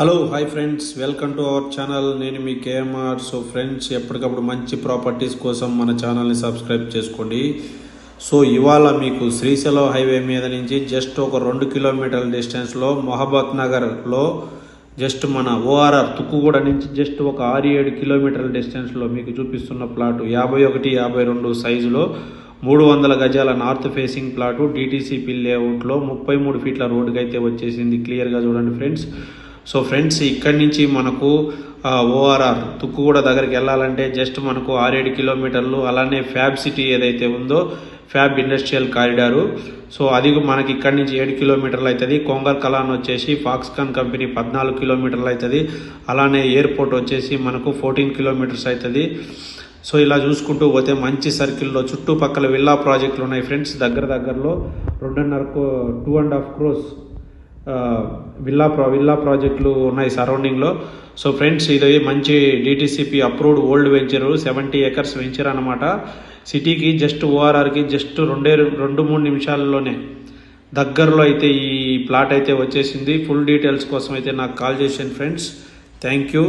Hello hi friends welcome to our channel నేను మీ KMR so friends ఎప్పటికప్పుడు మంచి ప్రాపర్టీస్ కోసం మన ఛానల్ని సబ్స్క్రైబ్ చేసుకోండి. సో ఇవాళ మీకు శ్రీశైలం హైవే మీద నుంచి జస్ట్ ఒక రెండు కిలోమీటర్ల డిస్టెన్స్లో మొహబత్ నగర్లో జస్ట్ మన ఓఆర్ఆర్ తుక్కుగూడ నుంచి జస్ట్ ఒక ఆరు ఏడు కిలోమీటర్ల డిస్టెన్స్లో మీకు చూపిస్తున్న ప్లాటు యాభై ఒకటి యాభై రెండు సైజులో మూడు వందల గజాల నార్త్ ఫేసింగ్ ప్లాటు డిటీసీపీ లేఅవుట్లో ముప్పై మూడు ఫీట్ల రోడ్డుకి అయితే వచ్చేసింది. క్లియర్గా చూడండి ఫ్రెండ్స్ సో ఫ్రెండ్స్ ఇక్కడి నుంచి మనకు ఓఆర్ఆర్ తుక్కుగూడ దగ్గరికి వెళ్ళాలంటే జస్ట్ మనకు ఆరేడు కిలోమీటర్లు అలానే ఫ్యాబ్ సిటీ ఏదైతే ఉందో ఫ్యాబ్ ఇండస్ట్రియల్ కారిడారు సో అది మనకి ఇక్కడి నుంచి ఏడు కిలోమీటర్లు అవుతుంది కొంగర్ కలాన్ వచ్చేసి ఫాక్స్కాన్ కంపెనీ పద్నాలుగు కిలోమీటర్లు అవుతుంది అలానే ఎయిర్పోర్ట్ వచ్చేసి మనకు ఫోర్టీన్ కిలోమీటర్స్ అవుతుంది సో ఇలా చూసుకుంటూ పోతే మంచి సర్కిల్లో చుట్టుపక్కల విల్లా ప్రాజెక్టులు ఉన్నాయి ఫ్రెండ్స్ దగ్గర దగ్గరలో రెండున్నర two and half crores villa ప్రా విల్లా ప్రాజెక్టులు ఉన్నాయి సరౌండింగ్లో. సో ఫ్రెండ్స్ ఇది మంచి DTCP approved old venture seventy acres venture అనమాట సిటీకి జస్ట్ ఓఆర్ఆర్కి జస్ట్ రెండే రెండు మూడు నిమిషాల్లోనే. దగ్గరలో అయితే ఈ ప్లాట్ అయితే వచ్చేసింది. ఫుల్ డీటెయిల్స్ కోసం అయితే నాకు కాల్ చేసాను ఫ్రెండ్స్. Thank you.